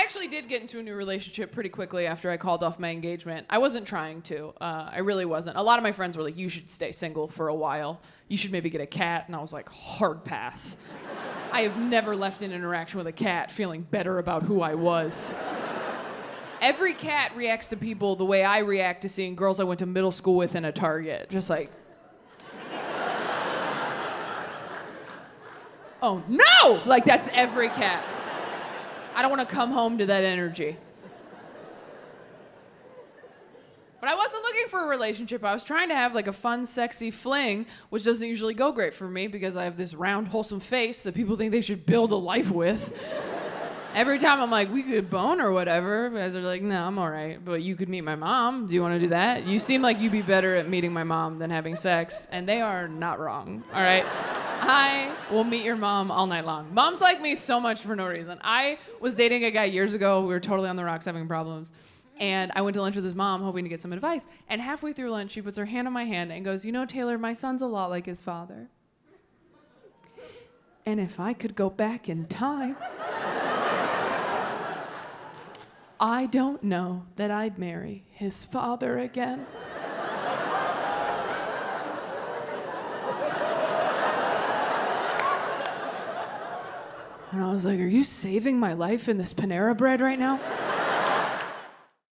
I actually did get into a new relationship pretty quickly after I called off my engagement. I wasn't trying to. Uh, I really wasn't. A lot of my friends were like, "You should stay single for a while. You should maybe get a cat." And I was like, "Hard pass." I have never left an interaction with a cat feeling better about who I was. Every cat reacts to people the way I react to seeing girls I went to middle school with in a Target. Just like, oh no! Like, that's every cat. I don't want to come home to that energy. But I wasn't looking for a relationship. I was trying to have like a fun, sexy fling, which doesn't usually go great for me because I have this round, wholesome face that people think they should build a life with. Every time I'm like, we could bone or whatever, guys are like, no, I'm all right. But you could meet my mom. Do you want to do that? You seem like you'd be better at meeting my mom than having sex, and they are not wrong. All right. I will meet your mom all night long. Moms like me so much for no reason. I was dating a guy years ago. We were totally on the rocks having problems. And I went to lunch with his mom hoping to get some advice. And halfway through lunch, she puts her hand on my hand and goes, You know, Taylor, my son's a lot like his father. And if I could go back in time, I don't know that I'd marry his father again. And I was like, Are you saving my life in this Panera bread right now?